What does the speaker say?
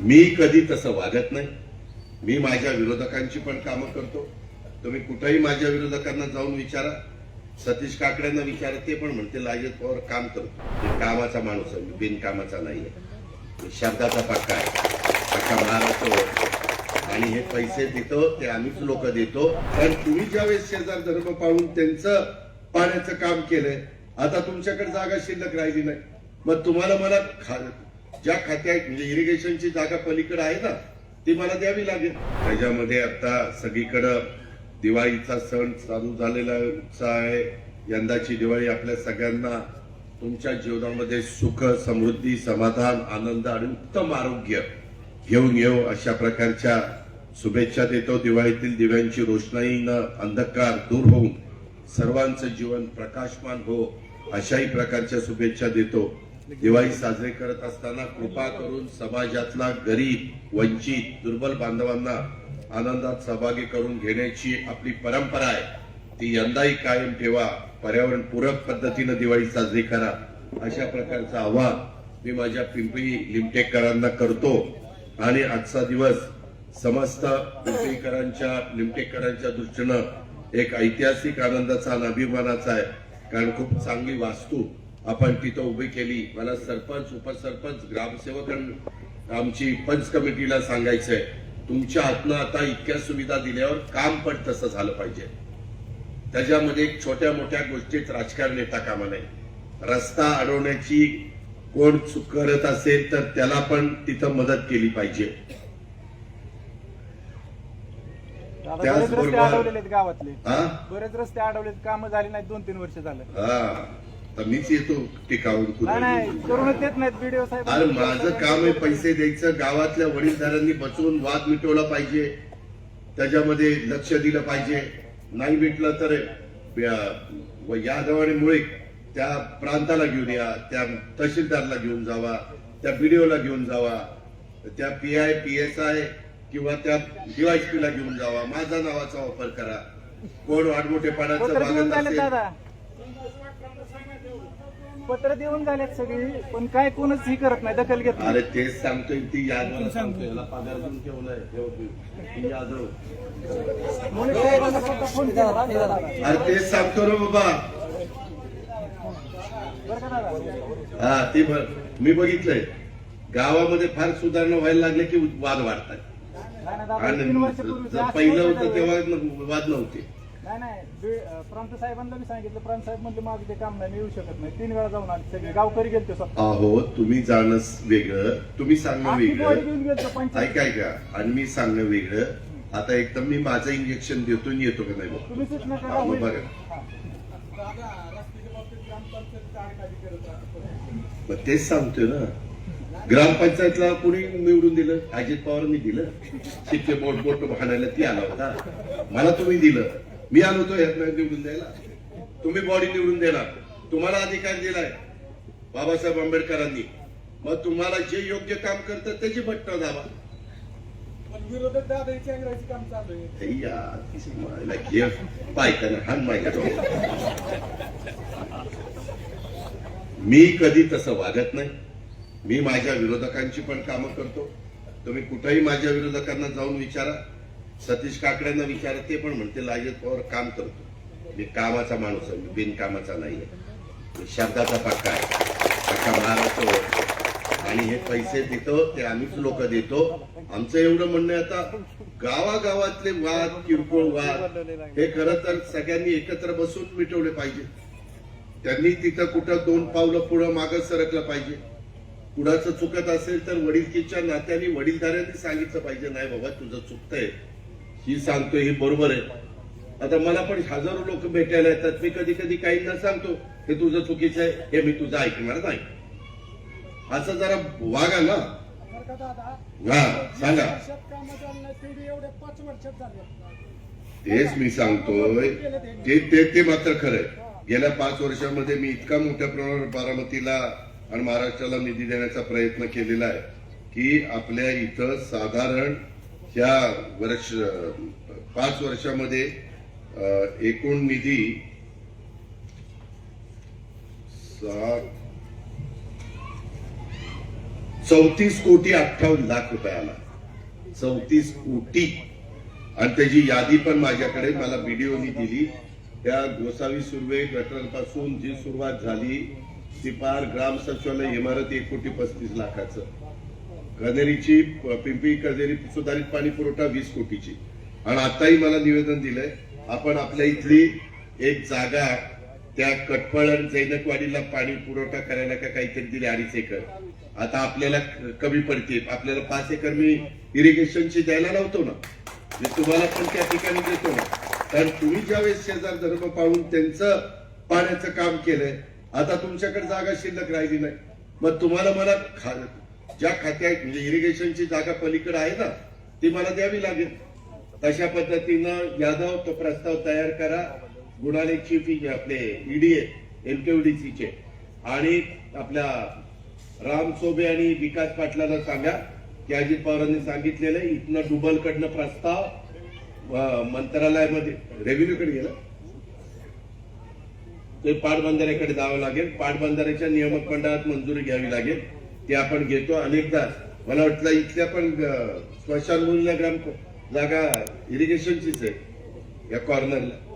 मी कधी तसं वागत नाही. मी माझ्या विरोधकांची पण कामं करतो. तुम्ही कुठेही माझ्या विरोधकांना जाऊन विचारा. सतीश काकड्यांना विचारा ते पण म्हणते अजित पवार काम करतो. कामाचा माणूस आहे मी बिनकामाचा नाही आहे. शब्दाचा पक्का आहे. पक्का महाराष्ट्र आणि हे पैसे देतो ते आम्हीच लोक देतो. पण तुम्ही ज्यावेळेस शेजार धर्म पाळून त्यांचं पाण्याचं काम केलंय आता तुमच्याकडे जागा शिल्लक राहिली नाही. मग तुम्हाला मला खा- ज्या खात्यात म्हणजे इरिगेशनची जागा पलीकडे आहे ना ती मला द्यावी लागेल. त्याच्यामध्ये आता सगळीकडं दिवाळीचा सण चालू झालेला उत्साह आहे. यंदाची दिवाळी आपल्या सगळ्यांना तुमच्या जीवनामध्ये सुख समृद्धी समाधान आनंद आणि उत्तम आरोग्य घेऊन येऊ अशा प्रकारच्या शुभेच्छा देतो. दिवाळीतील दिव्यांची रोषणाईनं अंधकार दूर होऊन सर्वांचं जीवन प्रकाशमान हो अशाही प्रकारच्या शुभेच्छा देतो. दिवाळी साजरी करत असताना कृपा करून समाजातला गरीब वंचित दुर्बल बांधवांना आनंदात सहभागी करून घेण्याची आपली परंपरा आहे. ती यंदाही कायम ठेवा. पर्यावरण पूरक पद्धतीनं दिवाळी साजरी करा. अशा प्रकारचं आवाहन मी माझ्या पिंपरी लिमटेकरांना करतो. आणि आजचा दिवस समस्त पिंपरीकरांच्या लिमटेकरांच्या दृष्टीनं एक ऐतिहासिक आनंदाचा आणि अभिमानाचा आहे. कारण खूप चांगली वास्तू आपण तिथं उभी केली. मला सरपंच उपसरपंच ग्रामसेवक आणि आमची पंच कमिटीला सांगायचंय तुमच्या हातनं आता इतक्या सुविधा दिल्यावर काम पण तसं झालं पाहिजे. त्याच्यामध्ये छोट्या मोठ्या गोष्टीत राजकारण येता कामा नाही रस्ता अडवण्याची कोण चूक करत असेल तर त्याला पण तिथं मदत केली पाहिजे. त्याचबरोबर- बरेच रस्ते अडवलेले आहेत गावातले. बरेच रस्ते अडवलेत काम झाली नाहीत दोन तीन वर्ष झालं. मीच येतो टिकावून अरे माझं काम आहे पैसे द्यायचं. गावातल्या वडीलधारांनी बसवून वाद मिटवला पाहिजे. त्याच्यामध्ये लक्ष दिलं पाहिजे. नाही भेटलं तर अं, यादव आणि मुळे त्या प्रांताला घेऊन या त्या तहसीलदारला घेऊन जावा त्या बीडीओला घेऊन जावा त्या P I P S I किंवा त्या डीवायसपी ला घेऊन जावा. माझा नावाचा वापर करा. कोण वागत झाले असेल. पत्र देऊन झालेत सगळी पण काय कोणच ही करत नाही दखल घेत नाही. अरे तेच सांगतोय ती यादव सांगतोय याला पगार देऊन ठेवलाय तू. यादव. फक्त फोन केला. अरे तेच सांगतो रे बाबा. बरं का दादा? हा ते ब- मी बघितलंय. गावामध्ये फार सुधारणा व्हायला लागले की वाद वाढतात. नाही ना दादा आणि जर पहिलं होतं तेव्हा न- वाद नव्हते. नाही नाही बी- प्रांत साहेबांना मी सांगितलं प्रांत साहेब म्हणले माझं ते काम नाही मी येऊ शकत नाही. तीन वेळा जाऊन आले सगळे गावकरी गेलते स्वतः. अहो तुम्ही जाणं वेगळं तुम्ही सांगणं आखी बॉडी वेगळं घेऊन गेलतो पंचायत. ऐकाय का आणि मी सांगणं वेगळं. आता एकदम मी माझं इंजेक्शन देतो आणि येतो का नाही बघ. तुम्ही सूचना करा हा, मग होईल. बघा. हा. मग तेच सांगतोय ना. ग्रामपंचायतला कुणी निवडून दिलं? अजित पवारांनी दिलं? बोट बोट भांडायला ती आला होता. मला तुम्ही दिलं. मी आलो होतो ह्यात निवडून द्यायला. तुम्ही बॉडी निवडून देणार. तुम्हाला अधिकार दिलाय. बाबासाहेब आंबेडकरांनी. मग तुम्हाला जे योग्य काम करतं त्याची दाबा. हे माझ्या डोक्यात. मी कधी तसं वागत नाही. मी माझ्या विरोधकांची पण कामं करतो. तुम्ही कुठेही माझ्या विरोधकांना जाऊन विचारा. सतीश काकड्यांना विचारत ते पण म्हणते लाजत पवार काम करतो. मी कामाचा माणूस आहे मी बिनकामाचा नाहीये. आहे शब्दाचा पक्का आहे. पक्का महाराष्ट्र आणि हे पैसे देतो ते आम्हीच लोक देतो. आमचं एवढं म्हणणं आता गावागावातले वाद किरकोळ वाद हे खरं तर सगळ्यांनी एकत्र बसून मिटवले पाहिजे. त्यांनी तिथं कुठं दोन पावलं पुढं मागं सरकलं पाहिजे. कुणाचं चुकत असेल तर वडीलकीच्या नात्याने वडीलधाऱ्यांनी सांगितलं पाहिजे नाही बाबा तुझं चुकतंय. ही सांगतोय ही बरोबर आहे. आता मला पण हजारो लोक भेटायला येतात. मी कधी कधी काहींना सांगतो हे तुझं चुकीचं आहे हे मी तुझं ऐकणार नाही. असं जरा वागा ना. हा सांगा. तेच मी सांगतोय. ते ते ते मात्र खरंय. गेल्या पाच वर्षामध्ये मी इतका मोठ्या प्रमाणावर बारामतीला आणि महाराष्ट्राला निधी देण्याचा प्रयत्न केलेला आहे की आपल्या इथं साधारण ह्या वर्ष पाच वर्षामध्ये एकूण निधी चौतीस कोटी अठ्ठावन्न लाख रुपये आला चौतीस कोटी. आणि त्याची यादी पण माझ्याकडे मला व्हिडिओनी दिली. त्या गोसावी सुर्वे गटरपासून जी सुरुवात झाली ती पार ग्राम सचिवालय इमारत एक कोटी पस्तीस लाखाचं. कनेरीची पिंपरी कदेरी सुधारित पाणी पुरवठा वीस कोटीची. आणि आताही मला निवेदन दिलंय आपण आपल्या इथली एक जागा त्या कटपळ आणि जैनकवाडीला पाणी पुरवठा करायला का काहीतरी दिले अडीच एकर. आता आपल्याला कमी पडते. आपल्याला पाच एकर मी इरिगेशनची द्यायला लावतो ना. मी तुम्हाला पण त्या ठिकाणी देतो ना. कारण तुम्ही ज्यावेळेस शेजार धर्म पाळून त्यांचं पाण्याचं काम केलंय आता तुमच्याकडे जागा शिल्लक राहिली नाही. मग तुम्हाला मला खा ज्या खात्या म्हणजे इरिगेशनची जागा पलीकडे आहे ना ती मला द्यावी लागेल. तशा पद्धतीनं यादव तो प्रस्ताव तयार करा. गुणाले चीफ आपले ईडीए एमकेडीसीचे आणि आपल्या राम सोबे आणि विकास पाटलाला सांगा की अजित पवारांनी सांगितलेलं इथनं डुबलकडनं प्रस्ताव मंत्रालयामध्ये रेव्हेन्यूकडे गेला. ते पाटबंधाऱ्याकडे जावं लागेल. पाटबंधाऱ्याच्या नियामक मंडळात मंजुरी घ्यावी लागेल. ते आपण घेतो अनेकदा. मला वाटलं इथल्या पण अं, स्मशानभूमीला ग्राम जागा इरिगेशनचीच आहे. या कॉर्नरला